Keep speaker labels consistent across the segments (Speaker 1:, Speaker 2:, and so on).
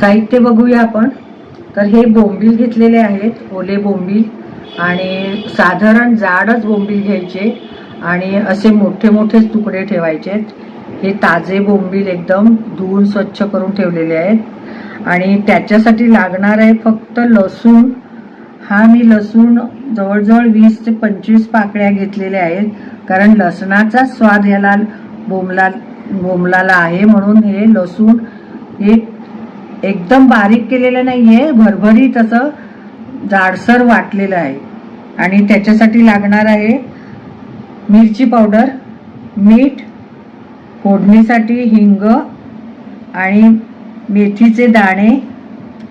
Speaker 1: साहित्य बघूया आपण. तर हे बोंबील घेतलेले आहेत ओले बोंबील. आणि साधारण जाडच बोंबील घ्यायचे आणि असे मोठे मोठे तुकडे ठेवायचे. हे ताजे बोंबील एकदम धुवून स्वच्छ करून ठेवलेले आहेत. आणि त्याच्यासाठी लागणार आहे फक्त लसूण. हा मी लसूण जवळजवळ वीस ते पंचवीस पाकळ्या घेतलेल्या आहेत. कारण लसणाचा स्वाद ह्याला बोंबला बोंबलाला आहे म्हणून हे लसूण हे एकदम बारीक केलेलं नाही आहे भरभरीत असं जाडसर वाटलेलं आहे. आणि त्याच्यासाठी लागणार आहे मिरची पावडर मीठ फोडणीसाठी हिंग आणि मेथीचे दाणे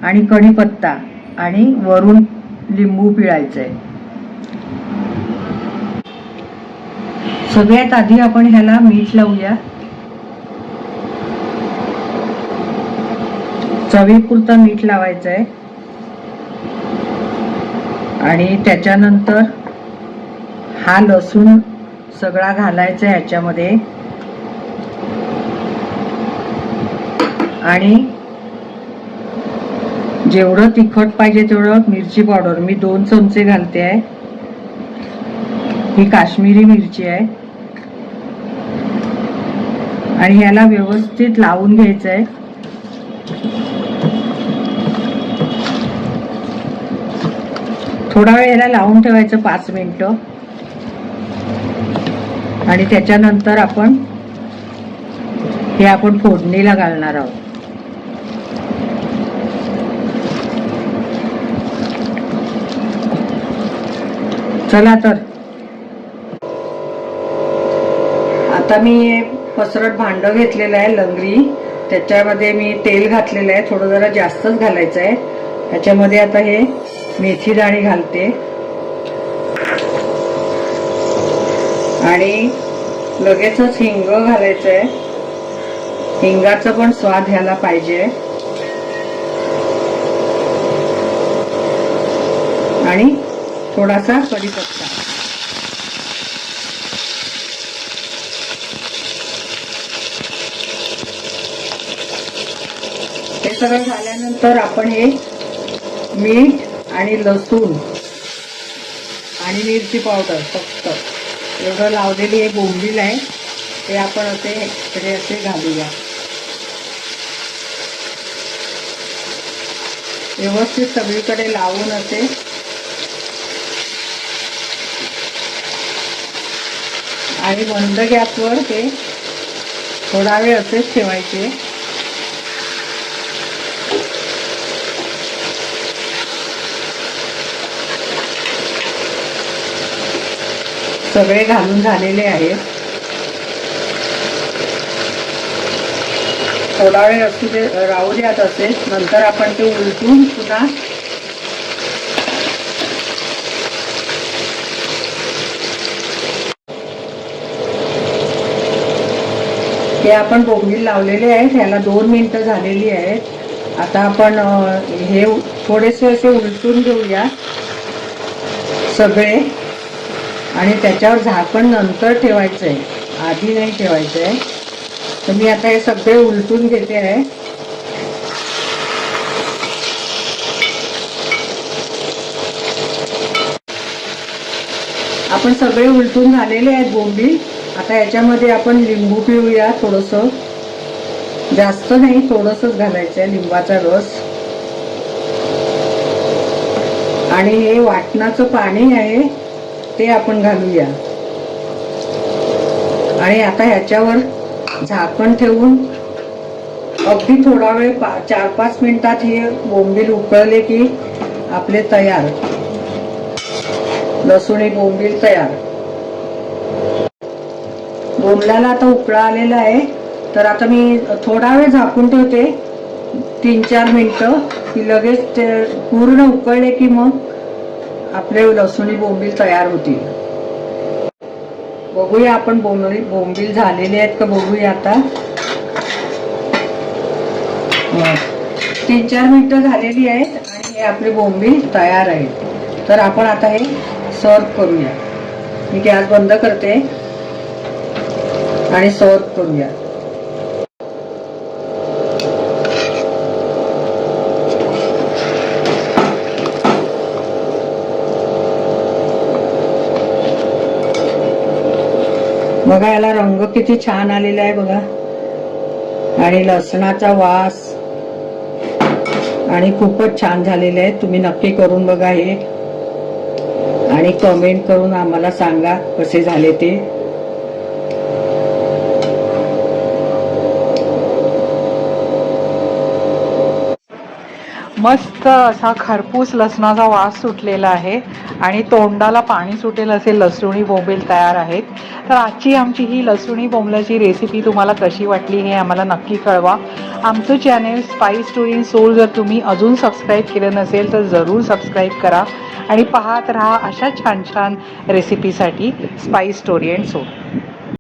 Speaker 1: आणि कढीपत्ता आणि वरून लिंबू पिळायचं आहे सगळ्यात आधी आपण ह्याला मीठ लावूया. चवीपुरतं मीठ लावायचं आहे आणि त्याच्यानंतर हा लसूण सगळा घालायचा आहे ह्याच्यामध्ये आणि जेवढं तिखट पाहिजे तेवढं मिरची पावडर. मी दोन चमचे घालते आहे. ही काश्मीरी मिरची आहे. आणि ह्याला व्यवस्थित लावून घ्यायचं आहे. थोडा वेळ लावून ठेवायचं पाच मिनटं. आणि त्याच्यानंतर आपण हे आपण फोडणीला घालणार आहोत. चला तर. आता मी पसरट भांड घेतलेलं आहे लंगरी. त्याच्यामध्ये मी तेल घातलेलं आहे थोडं जरा जास्तच घालायचं आहे. त्याच्यामध्ये आता हे मेथी दाणे घालते. आणि लगेचच हिंग घालायचं आहे हिंगाचा पण स्वाद ह्याला पाहिजे. आणि थोडासा कढीपत्ता. हे सगळं झाल्यानंतर आपण हे मीठ आणि लसूण आणि मिरची पावडर फक्त. एवढं लावलेली एक बोंबील आहे. ते आपण असे हे असे घालूया. व्यवस्थित सगळीकडे लावून असे. आणि मंद गॅसवर ते थोडा वेळ असेच ठेवायचे. सगळे घालून झालेले आहेत थोडा वेळ असू दे राहू द्यात असेल नंतर आपण ते उलटून पुन्हा हे आपण बोंबील लावलेले आहेत. ह्याला दोन मिनिटं झालेली आहेत. आता आपण हे थोडेसे असे उलटून घेऊया. सगळे. आणि त्याच्यावर झाकण नंतर ठेवायचं आहे आधी नाही ठेवायचं आहे तर मी आता हे सगळे उलटून घेते आहे. आपण सगळे उलटून झालेले आहेत बोंबी. आता याच्यामध्ये आपण लिंबू पिऊया थोडस. जास्त नाही थोडसच घालायचं आहे लिंबाचा रस. आणि हे वाटणाचं पाणी आहे. ते आपण घालूया. आणि आता ह्याच्यावर झाकण ठेवून अगदी थोडा वेळ पा चार पाच मिनिटात हे बोंबील उकळले की आपले तयार. लसूणी बोंबील तयार. बोंबल्याला आता उकळा आलेला आहे. तर आता मी थोडा वेळ झाकून ठेवते. तीन चार मिनटं. की लगेच ते पूर्ण उकळले की मग आपले लसुणी बोंबील तयार होतील. बघूया आपण बोंबील बोंबील झालेले आहेत का बघूया आता. तीन चार मिनिटं झालेली आहेत आणि हे आपले बोंबील तयार आहेत. तर आपण आता हे सर्व करूया. मी गॅस बंद करते. आणि सर्व करूया. बघा याला रंग किती छान आलेला आहे बघा. आणि लसणाचा वास आणि खूपच छान झालेले आहे. तुम्ही नक्की करून बघा हे. आणि कमेंट करून आम्हाला सांगा कसे झाले ते.
Speaker 2: मस्त असा खरपूस लसणाचा वास सुटलेला आहे आणि तोंडाला पाणी सुटेल असे लसुणी बोंबेल तयार आहेत. तर आजची आमची ही लसुणी बोंबल्याची रेसिपी तुम्हाला कशी वाटली हे आम्हाला नक्की कळवा. आमचं channel spice story in soul जर तुम्ही अजून सबस्क्राईब केलं नसेल तर जरूर सबस्क्राईब करा आणि पाहत राहा अशा छान छान रेसिपीसाठी स्पाईस स्टोरी अँड सोल